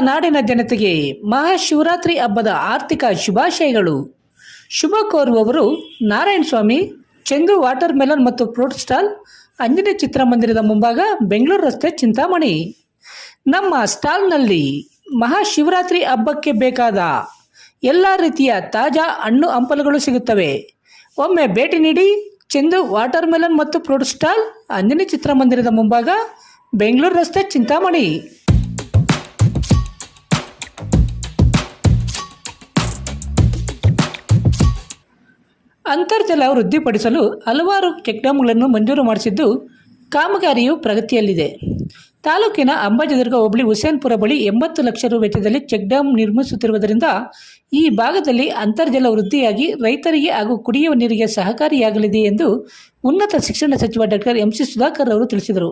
ನಾಡಿನ ಜನತೆಗೆ ಮಹಾಶಿವರಾತ್ರಿ ಹಬ್ಬದ ಆರ್ಥಿಕ ಶುಭಾಶಯಗಳು. ಶುಭ ಕೋರುವವರು ನಾರಾಯಣ ಸ್ವಾಮಿ, ಚೆಂಗು ವಾಟರ್ ಮೆಲನ್ ಮತ್ತು ಫ್ರೂಟ್ ಸ್ಟಾಲ್, ಅಂಜನೇ ಚಿತ್ರಮಂದಿರದ ಮುಂಭಾಗ ಬೆಂಗಳೂರು ರಸ್ತೆ ಚಿಂತಾಮಣಿ. ನಮ್ಮ ಸ್ಟಾಲ್ನಲ್ಲಿ ಮಹಾಶಿವರಾತ್ರಿ ಹಬ್ಬಕ್ಕೆ ಬೇಕಾದ ಎಲ್ಲ ರೀತಿಯ ತಾಜಾ ಹಣ್ಣು ಹಂಪಲುಗಳು ಸಿಗುತ್ತವೆ. ಒಮ್ಮೆ ಭೇಟಿ ನೀಡಿ ಚೆಂದು ವಾಟರ್ ಮೆಲನ್ ಮತ್ತು ಫ್ರೂಟ್ ಸ್ಟಾಲ್ ಅಂಜನೇಯ ಚಿತ್ರಮಂದಿರದ ಮುಂಭಾಗ ಬೆಂಗಳೂರು ರಸ್ತೆ ಚಿಂತಾಮಣಿ. ಅಂತರ್ಜಲ ವೃದ್ಧಿಪಡಿಸಲು ಹಲವಾರು ಚೆಕ್ಡ್ಯಾಮ್ಗಳನ್ನು ಮಂಜೂರು ಮಾಡಿಸಿದ್ದು ಕಾಮಗಾರಿಯು ಪ್ರಗತಿಯಲ್ಲಿದೆ. ತಾಲೂಕಿನ ಅಂಬಾಜಿದುರ್ಗ ಹೋಬಳಿ ಹುಸೇನ್ಪುರ ಬಳಿ ಎಂಬತ್ತು ಲಕ್ಷ ರು ವೆಚ್ಚದಲ್ಲಿ ಚೆಕ್ ಡ್ಯಾಂ ನಿರ್ಮಿಸುತ್ತಿರುವುದರಿಂದ ಈ ಭಾಗದಲ್ಲಿ ಅಂತರ್ಜಲ ವೃದ್ಧಿಯಾಗಿ ರೈತರಿಗೆ ಹಾಗೂ ಕುಡಿಯುವ ನೀರಿಗೆ ಸಹಕಾರಿಯಾಗಲಿದೆ ಎಂದು ಉನ್ನತ ಶಿಕ್ಷಣ ಸಚಿವ ಡಾಕ್ಟರ್ ಎಂ ಸಿ ಸುಧಾಕರ್ ಅವರು ತಿಳಿಸಿದರು.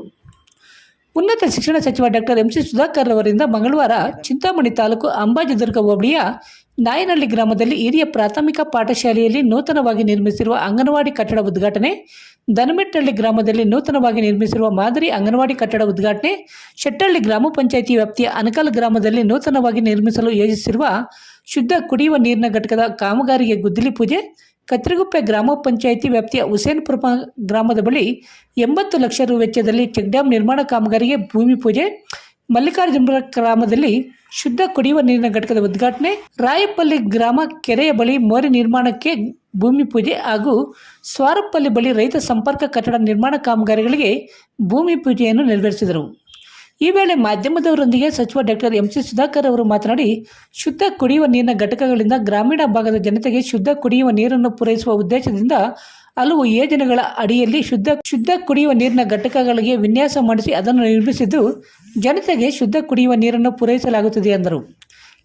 ಉನ್ನತ ಶಿಕ್ಷಣ ಸಚಿವ ಡಾಕ್ಟರ್ ಎಂ ಸಿ ಸುಧಾಕರ್ ಅವರಿಂದ ಮಂಗಳವಾರ ಚಿಂತಾಮಣಿ ತಾಲೂಕು ಅಂಬಾಜಿದುರ್ಗ ಹೋಬಳಿಯ ನಾಯನಹಳ್ಳಿ ಗ್ರಾಮದಲ್ಲಿ ಹಿರಿಯ ಪ್ರಾಥಮಿಕ ಪಾಠಶಾಲೆಯಲ್ಲಿ ನೂತನವಾಗಿ ನಿರ್ಮಿಸಿರುವ ಅಂಗನವಾಡಿ ಕಟ್ಟಡ ಉದ್ಘಾಟನೆ. ದನಮೆಟ್ಟಹಳ್ಳಿ ಗ್ರಾಮದಲ್ಲಿ ನೂತನವಾಗಿ ನಿರ್ಮಿಸಿರುವ ಮಾದರಿ ಅಂಗನವಾಡಿ ಕಟ್ಟಡ ಉದ್ಘಾಟನೆ. ಶೆಟ್ಟಹಳ್ಳಿ ಗ್ರಾಮ ಪಂಚಾಯಿತಿ ವ್ಯಾಪ್ತಿಯ ಅನಕಲ್ ಗ್ರಾಮದಲ್ಲಿ ನೂತನವಾಗಿ ನಿರ್ಮಿಸಲು ಯೋಜಿಸಿರುವ ಶುದ್ಧ ಕುಡಿಯುವ ನೀರಿನ ಘಟಕದ ಕಾಮಗಾರಿಗೆ ಗುದ್ದಲಿ ಪೂಜೆ. ಕತ್ತರಿಗುಪ್ಪೆ ಗ್ರಾಮ ಪಂಚಾಯಿತಿ ವ್ಯಾಪ್ತಿಯ ಹುಸೇನ್ಪುರ ಗ್ರಾಮದ ಬಳಿ ಎಂಬತ್ತು ಲಕ್ಷ ರು ವೆಚ್ಚದಲ್ಲಿ ಚೆಕ್ ಡ್ಯಾಂ ನಿರ್ಮಾಣ ಕಾಮಗಾರಿಗೆ ಭೂಮಿ ಪೂಜೆ. ಮಲ್ಲಿಕಾರ್ಜುನಪುರ ಗ್ರಾಮದಲ್ಲಿ ಶುದ್ಧ ಕುಡಿಯುವ ನೀರಿನ ಘಟಕದ ಉದ್ಘಾಟನೆ, ರಾಯಪಲ್ಲಿ ಗ್ರಾಮ ಕೆರೆಯ ಬಳಿ ಮೋರಿ ನಿರ್ಮಾಣಕ್ಕೆ ಭೂಮಿ ಪೂಜೆ ಹಾಗೂ ಸ್ವಾರಪಲ್ಲಿ ಬಳಿ ರೈತ ಸಂಪರ್ಕ ಕಟ್ಟಡ ನಿರ್ಮಾಣ ಕಾಮಗಾರಿಗಳಿಗೆ ಭೂಮಿ ಪೂಜೆಯನ್ನು ನೆರವೇರಿಸಿದರು. ಈ ವೇಳೆ ಮಾಧ್ಯಮದವರೊಂದಿಗೆ ಸಚಿವ ಡಾಕ್ಟರ್ ಎಂ ಸಿ ಸುಧಾಕರ್ ಅವರು ಮಾತನಾಡಿ, ಶುದ್ಧ ಕುಡಿಯುವ ನೀರಿನ ಘಟಕಗಳಿಂದ ಗ್ರಾಮೀಣ ಭಾಗದ ಜನತೆಗೆ ಶುದ್ಧ ಕುಡಿಯುವ ನೀರನ್ನು ಪೂರೈಸುವ ಉದ್ದೇಶದಿಂದ ಹಲವು ಯೋಜನೆಗಳ ಅಡಿಯಲ್ಲಿ ಶುದ್ಧ ಶುದ್ಧ ಕುಡಿಯುವ ನೀರಿನ ಘಟಕಗಳಿಗೆ ವಿನ್ಯಾಸ ಮಾಡಿಸಿ ಅದನ್ನು ನಿರ್ಮಿಸಿದ್ದು ಜನತೆಗೆ ಶುದ್ಧ ಕುಡಿಯುವ ನೀರನ್ನು ಪೂರೈಸಲಾಗುತ್ತದೆ ಎಂದರು.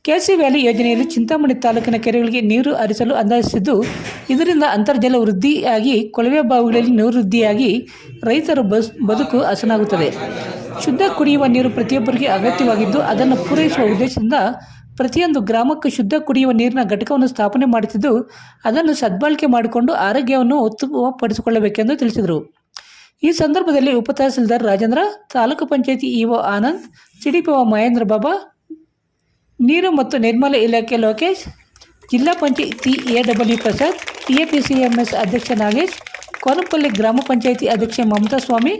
ಕೆಸಿ ವ್ಯಾಲಿ ಯೋಜನೆಯಲ್ಲಿ ಚಿಂತಾಮಣಿ ತಾಲೂಕಿನ ಕೆರೆಗಳಿಗೆ ನೀರು ಹರಿಸಲು ಅಂದಾಜಿಸಿದ್ದು, ಇದರಿಂದ ಅಂತರ್ಜಲ ವೃದ್ಧಿಯಾಗಿ, ಕೊಳವೆ ಬಾವಿಗಳಲ್ಲಿ ನೀರು ವೃದ್ಧಿಯಾಗಿ ರೈತರ ಬಸ್, ಬದುಕು ಹಸನಾಗುತ್ತದೆ. ಶುದ್ಧ ಕುಡಿಯುವ ನೀರು ಪ್ರತಿಯೊಬ್ಬರಿಗೆ ಅಗತ್ಯವಾಗಿದ್ದು, ಅದನ್ನು ಪೂರೈಸುವ ಉದ್ದೇಶದಿಂದ ಪ್ರತಿಯೊಂದು ಗ್ರಾಮಕ್ಕೂ ಶುದ್ಧ ಕುಡಿಯುವ ನೀರಿನ ಘಟಕವನ್ನು ಸ್ಥಾಪನೆ ಮಾಡುತ್ತಿದ್ದು, ಅದನ್ನು ಸದ್ಬಳಕೆ ಮಾಡಿಕೊಂಡು ಆರೋಗ್ಯವನ್ನು ಉತ್ತಮಪಡಿಸಿಕೊಳ್ಳಬೇಕೆಂದು ತಿಳಿಸಿದರು. ಈ ಸಂದರ್ಭದಲ್ಲಿ ಉಪ ತಹಸೀಲ್ದಾರ್ ರಾಜೇಂದ್ರ, ತಾಲೂಕು ಪಂಚಾಯತಿ ಇಒ ಆನಂದ್ ಸಿಡಿಪಿಒ ಮಹೇಂದ್ರ ಬಾಬಾ, ನೀರು ಮತ್ತು ನಿರ್ಮಲ ಇಲಾಖೆ Lokesh, zilla panchayat A W Prasad TAPCMS ಅಧ್ಯಕ್ಷ ನಾಗೇಶ್, ಕೋನಪಲ್ಲಿ ಗ್ರಾಮ ಪಂಚಾಯತಿ ಅಧ್ಯಕ್ಷೆ ಮಮತಾ ಸ್ವಾಮಿ,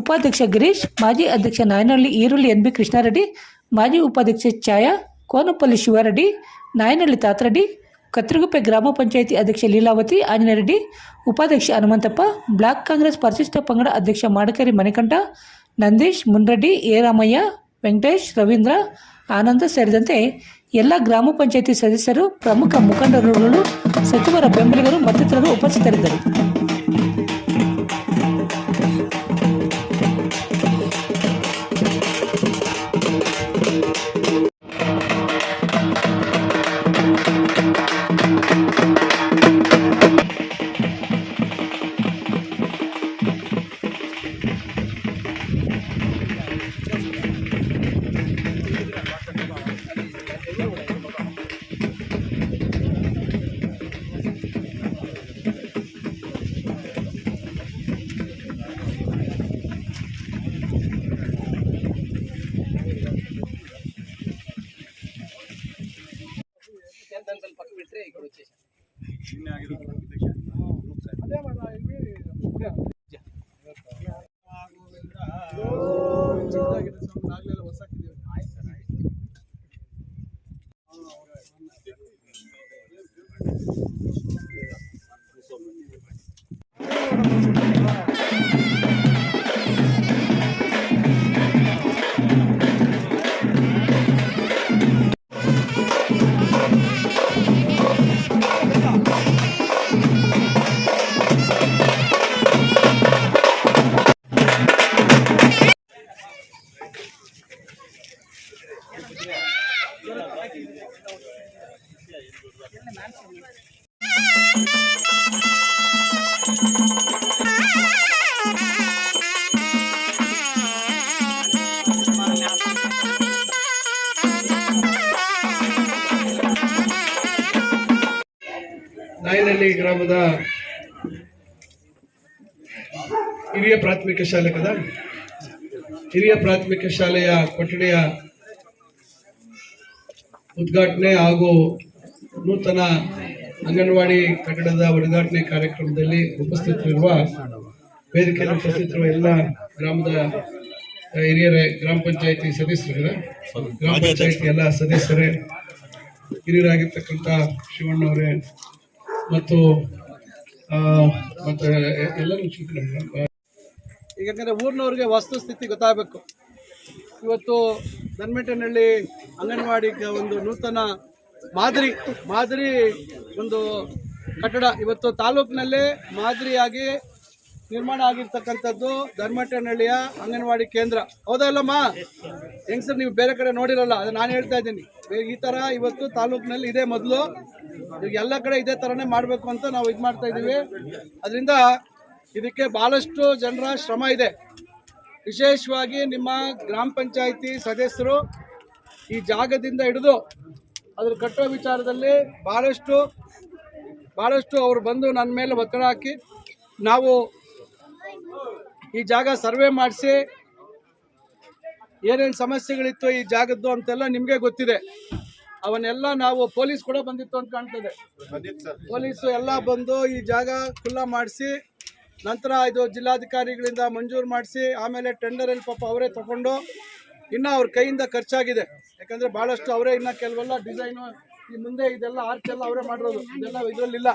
ಉಪಾಧ್ಯಕ್ಷ ಗಿರೀಶ್, ಮಾಜಿ ಅಧ್ಯಕ್ಷ ನಾಯನಹಳ್ಳಿ ಈರುಳ್ಳಿ ಎನ್ ಬಿ ಕೃಷ್ಣಾರೆಡ್ಡಿ, ಮಾಜಿ ಉಪಾಧ್ಯಕ್ಷೆ ಛಾಯಾ ಕೋನಪಲ್ಲಿ ಶಿವಾರೆಡ್ಡಿ, ನಾಯನಹಳ್ಳಿ ತಾತರೆಡ್ಡಿ, ಕತ್ರಗುಪ್ಪೆ ಗ್ರಾಮ ಪಂಚಾಯಿತಿ ಅಧ್ಯಕ್ಷೆ ಲೀಲಾವತಿ, ಆಂಜನೇಯರೆಡ್ಡಿ, ಉಪಾಧ್ಯಕ್ಷ ಹನುಮಂತಪ್ಪ, ಬ್ಲಾಕ್ ಕಾಂಗ್ರೆಸ್ ಪರಿಶಿಷ್ಟ ಪಂಗಡ ಅಧ್ಯಕ್ಷ ಮಾಡಕೇರಿ ಮಣಿಕಂಠ, ನಂದೀಶ್ ಮುನ್ರೆಡ್ಡಿ ಎ ರಾಮಯ್ಯ ವೆಂಕಟೇಶ್, ರವೀಂದ್ರ, ಆನಂದ ಸೇರಿದಂತೆ ಎಲ್ಲ ಗ್ರಾಮ ಪಂಚಾಯಿತಿ ಸದಸ್ಯರು ಪ್ರಮುಖ ಮುಖಂಡರುಗಳು ಸಚಿವರ ಬೆಂಬಲಿಗರು ಮತ್ತಿತರರು ಉಪಸ್ಥಿತರಿದ್ದರು. పక్క పెట్టే ఇక్కడ వచ్చేసాను ಚಿಕ್ಕದಾಗಿದೆ ಸರ್ ಆಗಲಿಲ್ಲ ಹೊಸಾಕಿದ್ದೀವಿ ನಾಯನಹಳ್ಳಿ ಗ್ರಾಮದ ಹಿರಿಯ ಪ್ರಾಥಮಿಕ ಶಾಲೆ ಕದ? ಹಿರಿಯ ಪ್ರಾಥಮಿಕ ಶಾಲೆಯ ಕೊಠಡಿಯ ಉದ್ಘಾಟನೆ ಹಾಗೂ ನೂತನ ಅಂಗನವಾಡಿ ಕಟ್ಟಡದ ಉದ್ಘಾಟನೆ ಕಾರ್ಯಕ್ರಮದಲ್ಲಿ ಉಪಸ್ಥಿತರಿರುವ, ವೇದಿಕೆಯಲ್ಲಿ ಉಪಸ್ಥಿತಿರುವ ಎಲ್ಲ ಗ್ರಾಮದ ಹಿರಿಯರ, ಗ್ರಾಮ ಪಂಚಾಯತಿ ಸದಸ್ಯರ ಗ್ರಾಮ ಪಂಚಾಯತಿ ಎಲ್ಲ ಸದಸ್ಯರೇ, ಹಿರಿಯರಾಗಿರ್ತಕ್ಕಂಥ ಶಿವಣ್ಣವರೇ, ಮತ್ತು ಮತ್ತು ಎಲ್ಲರೂ ಚಿಕ್ಕ ಈಗ ಯಾಕಂದರೆ ಊರಿನವ್ರಿಗೆ ವಸ್ತುಸ್ಥಿತಿ ಗೊತ್ತಾಗಬೇಕು. ಇವತ್ತು ಧನ್ಮೆಟ್ಟನಹಳ್ಳಿ ಅಂಗನವಾಡಿಗೆ ಒಂದು ನೂತನ ಮಾದರಿ ಮಾದರಿ ಒಂದು ಕಟ್ಟಡ. ಇವತ್ತು ತಾಲೂಕಿನಲ್ಲೇ ಮಾದರಿಯಾಗಿ ನಿರ್ಮಾಣ ಆಗಿರ್ತಕ್ಕಂಥದ್ದು ಧರ್ಮಟ್ಟನಹಳ್ಳಿಯ ಅಂಗನವಾಡಿ ಕೇಂದ್ರ. ಹೌದಾ ಇಲ್ಲಮ್ಮ? ಹೆಂಗಸರ್ ನೀವು ಬೇರೆ ಕಡೆ ನೋಡಿರಲ್ಲ, ಅದು ನಾನು ಹೇಳ್ತಾ ಇದ್ದೀನಿ. ಈ ಥರ ಇವತ್ತು ತಾಲೂಕಿನಲ್ಲಿ ಇದೆ ಮೊದಲು. ಎಲ್ಲ ಕಡೆ ಇದೇ ಥರನೇ ಮಾಡಬೇಕು ಅಂತ ನಾವು ಇದು ಮಾಡ್ತಾ ಇದ್ದೀವಿ. ಅದರಿಂದ ಇದಕ್ಕೆ ಭಾಳಷ್ಟು ಜನರ ಶ್ರಮ ಇದೆ. ವಿಶೇಷವಾಗಿ ನಿಮ್ಮ ಗ್ರಾಮ ಪಂಚಾಯಿತಿ ಸದಸ್ಯರು ಈ ಜಾಗದಿಂದ ಹಿಡಿದು ಅದ್ರ ಕಟ್ಟೋ ವಿಚಾರದಲ್ಲಿ ಭಾಳಷ್ಟು ಭಾಳಷ್ಟು ಅವರು ಬಂದು ನನ್ನ ಮೇಲೆ ಒತ್ತಡ ಹಾಕಿ ನಾವು ಈ ಜಾಗ ಸರ್ವೆ ಮಾಡಿಸಿ ಏನೇನು ಸಮಸ್ಯೆಗಳಿತ್ತು ಈ ಜಾಗದ್ದು ಅಂತೆಲ್ಲ ನಿಮಗೆ ಗೊತ್ತಿದೆ. ಅವನ್ನೆಲ್ಲ ನಾವು ಪೊಲೀಸ್ ಕೂಡ ಬಂದಿತ್ತು ಅಂತ ಕಾಣ್ತದೆ. ಪೊಲೀಸು ಎಲ್ಲ ಬಂದು ಈ ಜಾಗ ಖುಲ್ಲಾ ಮಾಡಿಸಿ, ನಂತರ ಇದು ಜಿಲ್ಲಾಧಿಕಾರಿಗಳಿಂದ ಮಂಜೂರು ಮಾಡಿಸಿ, ಆಮೇಲೆ ಟೆಂಡರಲ್ಲಿ ಪಾಪ ಅವರೇ ತಗೊಂಡು ಇನ್ನು ಅವ್ರ ಕೈಯಿಂದ ಖರ್ಚಾಗಿದೆ. ಯಾಕಂದರೆ ಭಾಳಷ್ಟು ಅವರೇ ಇನ್ನು ಕೆಲವೆಲ್ಲ ಡಿಸೈನು ಈ ಮುಂದೆ ಇದೆಲ್ಲ ಆರ್ಚ್ ಎಲ್ಲ ಅವರೇ ಮಾಡಿರೋದು. ಇದೆಲ್ಲ ಇದರಲ್ಲಿಲ್ಲ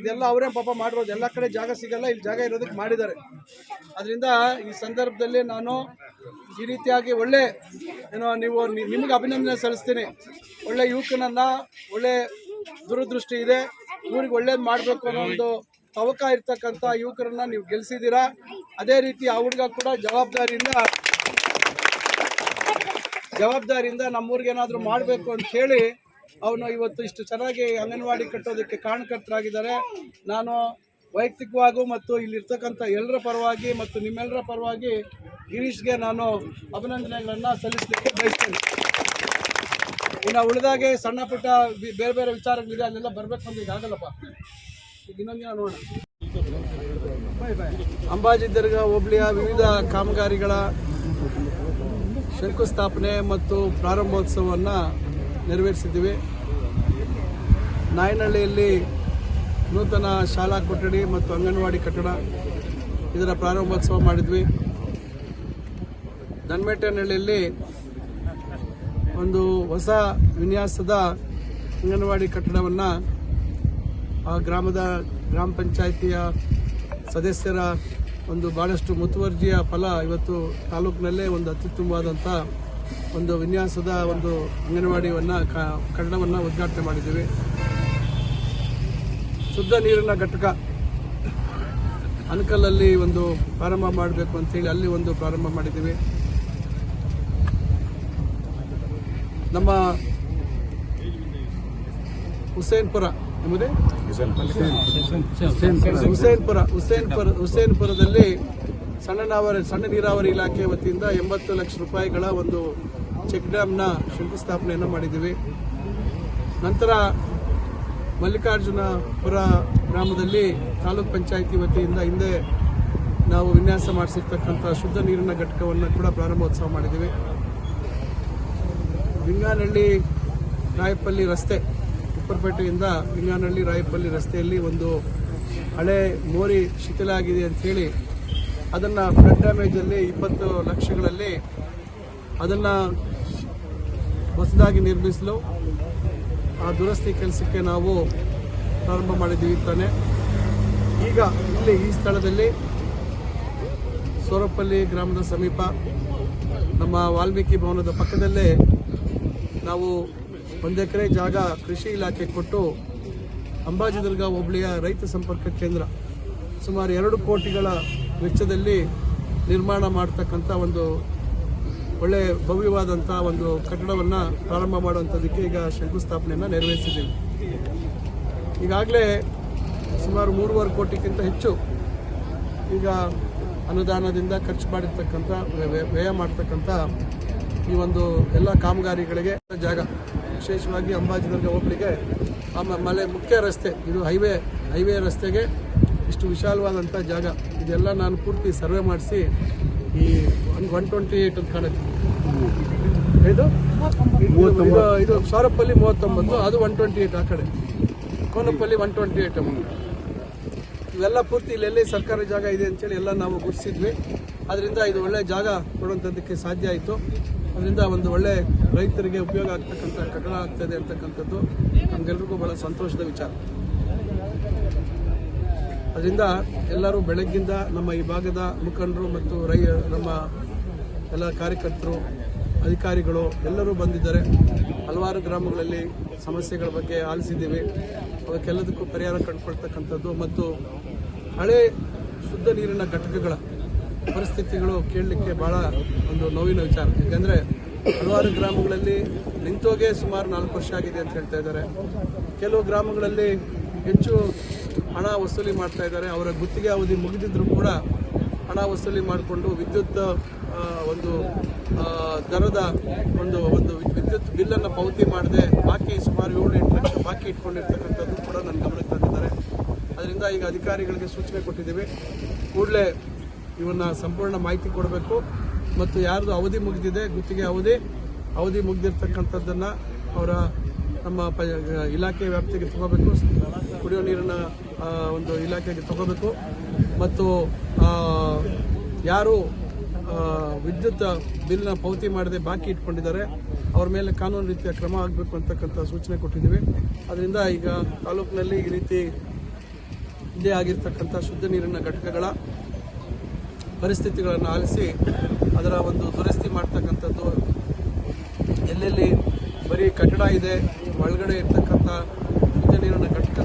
ಇದೆಲ್ಲ ಅವರೇ ಪಾಪ ಮಾಡಿರೋದು. ಎಲ್ಲ ಕಡೆ ಜಾಗ ಸಿಗಲ್ಲ, ಇಲ್ಲಿ ಜಾಗ ಇರೋದಕ್ಕೆ ಮಾಡಿದ್ದಾರೆ. ಅದರಿಂದ ಈ ಸಂದರ್ಭದಲ್ಲಿ ನಾನು ಈ ರೀತಿಯಾಗಿ ಒಳ್ಳೆ, ಏನೋ ನೀವು ನಿಮಗೆ ಅಭಿನಂದನೆ ಸಲ್ಲಿಸ್ತೀನಿ. ಒಳ್ಳೆ ಯುವಕನನ್ನ, ಒಳ್ಳೆ ದೂರದೃಷ್ಟಿ ಇದೆ. ಊರಿಗೆ ಒಳ್ಳೇದು ಮಾಡಬೇಕು ಅನ್ನೋ ಒಂದು ತವಕ ಇರ್ತಕ್ಕಂಥ ಯುವಕರನ್ನ ನೀವು ಗೆಲ್ಸಿದ್ದೀರಾ? ಅದೇ ರೀತಿ ಆ ಹುಡುಗ ಕೂಡ ಜವಾಬ್ದಾರಿಯಿಂದ ಜವಾಬ್ದಾರಿಯಿಂದ ನಮ್ಮೂರಿಗೆ ಏನಾದರೂ ಮಾಡಬೇಕು ಅಂತ ಹೇಳಿ ಅವನು ಇವತ್ತು ಇಷ್ಟು ಚೆನ್ನಾಗಿ ಅಂಗನವಾಡಿ ಕಟ್ಟೋದಕ್ಕೆ ಕಾರಣಕರ್ತರಾಗಿದ್ದಾರೆ. ನಾನು ವೈಯಕ್ತಿಕವಾಗೂ ಮತ್ತು ಇಲ್ಲಿರ್ತಕ್ಕಂಥ ಎಲ್ಲರ ಪರವಾಗಿ ಮತ್ತು ನಿಮ್ಮೆಲ್ಲರ ಪರವಾಗಿ ಗಿರೀಶ್ಗೆ ನಾನು ಅಭಿನಂದನೆಗಳನ್ನು ಸಲ್ಲಿಸಲಿಕ್ಕೆ ಬಯಸ್ತೇನೆ. ಇನ್ನು ಉಳಿದಾಗೆ ಸಣ್ಣ ಪುಟ್ಟ ಬೇರೆ ಬೇರೆ ವಿಚಾರಗಳಿದೆ, ಅಲ್ಲೆಲ್ಲ ಬರಬೇಕು ಅಂತ ಈಗಾಗಲ್ಲಪ್ಪ ಈಗ ಇನ್ನೊಂದಿನ ನೋಡೋಣ. ಅಂಬಾಜಿ ದರ್ಗಾ, ಹೋಬಳಿಯ ವಿವಿಧ ಕಾಮಗಾರಿಗಳ ಶಂಕುಸ್ಥಾಪನೆ ಮತ್ತು ಪ್ರಾರಂಭೋತ್ಸವವನ್ನು ನೆರವೇರಿಸಿದ್ದೀವಿ. ನಾಯನಹಳ್ಳಿಯಲ್ಲಿ ನೂತನ ಶಾಲಾ ಕೊಠಡಿ ಮತ್ತು ಅಂಗನವಾಡಿ ಕಟ್ಟಡ ಇದರ ಪ್ರಾರಂಭೋತ್ಸವ ಮಾಡಿದ್ವಿ. ದನ್ಮೇಟನಹಳ್ಳಿಯಲ್ಲಿ ಒಂದು ಹೊಸ ವಿನ್ಯಾಸದ ಅಂಗನವಾಡಿ ಕಟ್ಟಡವನ್ನು ಆ ಗ್ರಾಮದ ಗ್ರಾಮ ಪಂಚಾಯಿತಿಯ ಸದಸ್ಯರ ಒಂದು ಭಾಳಷ್ಟು ಮುತುವರ್ಜಿಯ ಫಲ ಇವತ್ತು ತಾಲೂಕಿನಲ್ಲೇ ಒಂದು ಅತ್ಯುತ್ತಮವಾದಂಥ ಒಂದು ವಿನ್ಯಾಸದ ಒಂದು ಅಂಗನವಾಡಿಯನ್ನು ಕನ್ನಡವನ್ನು ಉದ್ಘಾಟನೆ ಮಾಡಿದ್ದೀವಿ. ಶುದ್ಧ ನೀರಿನ ಘಟಕ ಅನಕಲ್ಲಲ್ಲಿ ಒಂದು ಪ್ರಾರಂಭ ಮಾಡಬೇಕು ಅಂತೇಳಿ ಅಲ್ಲಿ ಒಂದು ಪ್ರಾರಂಭ ಮಾಡಿದ್ದೀವಿ. ನಮ್ಮ ಹುಸೇನ್ಪುರ ನಿಮ್ಮದೇ? ಹುಸೇನ್ಪುರ. ಹುಸೇನ್ಪುರ ಹುಸೇನ್ಪುರದಲ್ಲಿ ಸಣ್ಣ ನಾವರಿ ಸಣ್ಣ ನೀರಾವರಿ ಇಲಾಖೆ ವತಿಯಿಂದ ಎಂಬತ್ತು ಲಕ್ಷ ರೂಪಾಯಿಗಳ ಒಂದು ಚೆಕ್ ಡ್ಯಾಮ್ನ ಶಂಕುಸ್ಥಾಪನೆಯನ್ನು ಮಾಡಿದ್ದೀವಿ. ನಂತರ ಮಲ್ಲಿಕಾರ್ಜುನಪುರ ಗ್ರಾಮದಲ್ಲಿ ತಾಲೂಕ್ ಪಂಚಾಯಿತಿ ವತಿಯಿಂದ ಹಿಂದೆ ನಾವು ವಿನ್ಯಾಸ ಮಾಡಿಸಿರ್ತಕ್ಕಂಥ ಶುದ್ಧ ನೀರಿನ ಘಟಕವನ್ನು ಕೂಡ ಪ್ರಾರಂಭೋತ್ಸವ ಮಾಡಿದ್ದೀವಿ. ಬಿಂಗಾನಹಳ್ಳಿ ರಾಯಪಲ್ಲಿ ರಸ್ತೆ ಉಪ್ಪರಪೇಟೆಯಿಂದ ಲಿಂಗಾನಹಳ್ಳಿ ರಾಯಪಲ್ಲಿ ರಸ್ತೆಯಲ್ಲಿ ಒಂದು ಹಳೆ ಮೋರಿ ಶಿಥಿಲ ಆಗಿದೆ ಅಂಥೇಳಿ ಅದನ್ನು ಫ್ಲಡ್ ಡ್ಯಾಮೇಜಲ್ಲಿ ಇಪ್ಪತ್ತು ಲಕ್ಷಗಳಲ್ಲಿ ಅದನ್ನು ಹೊಸದಾಗಿ ನಿರ್ಮಿಸಲು ಆ ದುರಸ್ತಿ ಕೆಲಸಕ್ಕೆ ನಾವು ಪ್ರಾರಂಭ ಮಾಡಿದ್ದೀವಿ ತಾನೆ. ಈಗ ಇಲ್ಲಿ ಈ ಸ್ಥಳದಲ್ಲಿ ಸೋರಪಲ್ಲಿ ಗ್ರಾಮದ ಸಮೀಪ ನಮ್ಮ ವಾಲ್ಮೀಕಿ ಭವನದ ಪಕ್ಕದಲ್ಲೇ ನಾವು ಒಂದು ಎಕರೆ ಜಾಗ ಕೃಷಿ ಇಲಾಖೆ ಕೊಟ್ಟು ಅಂಬಾಜಿದುರ್ಗ ಹೋಬಳಿಯ ರೈತ ಸಂಪರ್ಕ ಕೇಂದ್ರ ಸುಮಾರು ಎರಡು ಕೋಟಿಗಳ ವೆಚ್ಚದಲ್ಲಿ ನಿರ್ಮಾಣ ಮಾಡ್ತಕ್ಕಂಥ ಒಂದು ಒಳ್ಳೆ ಭವ್ಯವಾದಂಥ ಒಂದು ಕಟ್ಟಡವನ್ನು ಪ್ರಾರಂಭ ಮಾಡುವಂಥದ್ದಕ್ಕೆ ಈಗ ಶಂಕುಸ್ಥಾಪನೆಯನ್ನು ನೆರವೇರಿಸಿದ್ದೀವಿ. ಈಗಾಗಲೇ ಸುಮಾರು ಮೂರುವರೆ ಕೋಟಿಗಿಂತ ಹೆಚ್ಚು ಈಗ ಅನುದಾನದಿಂದ ಖರ್ಚು ಮಾಡಿರ್ತಕ್ಕಂಥ ವ್ಯ- ವ್ಯ- ವ್ಯಯ ಮಾಡ್ತಕ್ಕಂಥ ಈ ಒಂದು ಎಲ್ಲ ಕಾಮಗಾರಿಗಳಿಗೆ ಜಾಗ. ವಿಶೇಷವಾಗಿ ಅಂಬಾಜಿನಗರ ಹೋಗ್ಲಿಕ್ಕೆ ಆ ಮಲೆ ಮುಖ್ಯ ರಸ್ತೆ. ಇದು ಹೈವೇ ಹೈವೇ ರಸ್ತೆಗೆ ಇಷ್ಟು ವಿಶಾಲವಾದಂಥ ಜಾಗ. ಇದೆಲ್ಲ ನಾನು ಪೂರ್ತಿ ಸರ್ವೆ ಮಾಡಿಸಿ ಈ ಒಂದು ಒನ್ ಟ್ವೆಂಟಿ ಏಯ್ಟ್ ಅಂತ ಕಾಣುತ್ತೆ. ಇದು? ಇದು ಇದು ಸಾರಪ್ಪಲ್ಲಿ ಮೂವತ್ತೊಂಬತ್ತು ಅದು ಒನ್ ಟ್ವೆಂಟಿ ಏಯ್ಟ್ ಆ ಕಡೆ. ಕೋನಪ್ಪಲ್ಲಿ ಒನ್ ಟ್ವೆಂಟಿ ಏಟ್ ಇವೆಲ್ಲ ಪೂರ್ತಿ ಇಲ್ಲೆಲ್ಲಿ ಸರ್ಕಾರಿ ಜಾಗ ಇದೆ ಅಂತೇಳಿ ಎಲ್ಲ ನಾವು ಗುರುತಿಸಿದ್ವಿ. ಅದರಿಂದ ಇದು ಒಳ್ಳೆ ಜಾಗ ಕೊಡುವಂಥದ್ದಕ್ಕೆ ಸಾಧ್ಯ ಆಯಿತು. ಅದರಿಂದ ಒಂದು ಒಳ್ಳೆ ರೈತರಿಗೆ ಉಪಯೋಗ ಆಗ್ತಕ್ಕಂಥ ಕಟ್ಟಡ ಆಗ್ತದೆ ಅಂತಕ್ಕಂಥದ್ದು ನಮಗೆಲ್ರಿಗೂ ಬಹಳ ಸಂತೋಷದ ವಿಚಾರ. ಅದರಿಂದ ಎಲ್ಲರೂ ಬೆಳಗ್ಗಿಂದ ನಮ್ಮ ಈ ಭಾಗದ ಮುಖಂಡರು ಮತ್ತು ರೈ, ನಮ್ಮ ಎಲ್ಲ ಕಾರ್ಯಕರ್ತರು, ಅಧಿಕಾರಿಗಳು ಎಲ್ಲರೂ ಬಂದಿದ್ದಾರೆ. ಹಲವಾರು ಗ್ರಾಮಗಳಲ್ಲಿ ಸಮಸ್ಯೆಗಳ ಬಗ್ಗೆ ಆಲಿಸಿದ್ದೀವಿ. ಅದಕ್ಕೆಲ್ಲದಕ್ಕೂ ಪರಿಹಾರ ಕಂಡುಕೊಳ್ತಕ್ಕಂಥದ್ದು ಮತ್ತು ಹಳೆ ಶುದ್ಧ ನೀರಿನ ಘಟಕಗಳ ಪರಿಸ್ಥಿತಿಗಳು ಕೇಳಲಿಕ್ಕೆ ಭಾಳ ಒಂದು ನೋವಿನ ವಿಚಾರ. ಯಾಕೆಂದರೆ ಹಲವಾರು ಗ್ರಾಮಗಳಲ್ಲಿ ನಿಂತೋಗೆ ಸುಮಾರು ನಾಲ್ಕು ವರ್ಷ ಆಗಿದೆ ಅಂತ ಹೇಳ್ತಾ ಇದ್ದಾರೆ. ಕೆಲವು ಗ್ರಾಮಗಳಲ್ಲಿ ಹೆಚ್ಚು ಹಣ ವಸೂಲಿ ಮಾಡ್ತಾ ಇದ್ದಾರೆ. ಅವರ ಗುತ್ತಿಗೆ ಅವಧಿ ಮುಗಿದಿದ್ರು ಕೂಡ ಹಣ ವಸೂಲಿ ಮಾಡಿಕೊಂಡು ವಿದ್ಯುತ್ ಒಂದು ದರದ ಒಂದು ಒಂದು ವಿದ್ಯುತ್ ಬಿಲ್ಲನ್ನು ಪಾವತಿ ಮಾಡದೆ ಬಾಕಿ ಸುಮಾರು ಏಳು ಎಂಟು ಲಕ್ಷ ಬಾಕಿ ಇಟ್ಕೊಂಡಿರ್ತಕ್ಕಂಥದ್ದು ಕೂಡ ನನ್ನ ಗಮನಕ್ಕೆ ತಂದಿದ್ದಾರೆ. ಅದರಿಂದ ಈಗ ಅಧಿಕಾರಿಗಳಿಗೆ ಸೂಚನೆ ಕೊಟ್ಟಿದ್ದೀವಿ. ಕೂಡಲೇ ಇವನ್ನ ಸಂಪೂರ್ಣ ಮಾಹಿತಿ ಕೊಡಬೇಕು. ಮತ್ತು ಯಾರ್ದು ಅವಧಿ ಮುಗಿದಿದೆ, ಗುತ್ತಿಗೆ ಅವಧಿ ಅವಧಿ ಮುಗಿದಿರ್ತಕ್ಕಂಥದ್ದನ್ನು ಅವರ ನಮ್ಮ ಪ, ಇಲಾಖೆ ವ್ಯಾಪ್ತಿಗೆ ತಗೋಬೇಕು. ಕುಡಿಯೋ ನೀರಿನ ಒಂದು ಇಲಾಖೆಗೆ ತಗೋಬೇಕು. ಮತ್ತು ಯಾರು ವಿದ್ಯುತ್ ಬಿಲ್ನ ಪಾವತಿ ಮಾಡದೆ ಬಾಕಿ ಇಟ್ಕೊಂಡಿದ್ದಾರೆ, ಅವ್ರ ಮೇಲೆ ಕಾನೂನು ರೀತಿಯ ಕ್ರಮ ಆಗಬೇಕು ಅಂತಕ್ಕಂಥ ಸೂಚನೆ ಕೊಟ್ಟಿದ್ದೀವಿ. ಅದರಿಂದ ಈಗ ತಾಲೂಕಿನಲ್ಲಿ ಈ ರೀತಿ ಇದೇ ಆಗಿರ್ತಕ್ಕಂಥ ಶುದ್ಧ ನೀರಿನ ಘಟಕಗಳ ಪರಿಸ್ಥಿತಿಗಳನ್ನು ಆಲಿಸಿ ಅದರ ಒಂದು ದುರಸ್ತಿ ಮಾಡ್ತಕ್ಕಂಥದ್ದು. ಎಲ್ಲೆಲ್ಲಿ ಬರೀ ಕಟ್ಟಡ ಇದೆ, ಒಳಗಡೆ ಇರ್ತಕ್ಕಂಥ ಶುದ್ಧ ನೀರನ್ನು ಘಟಕ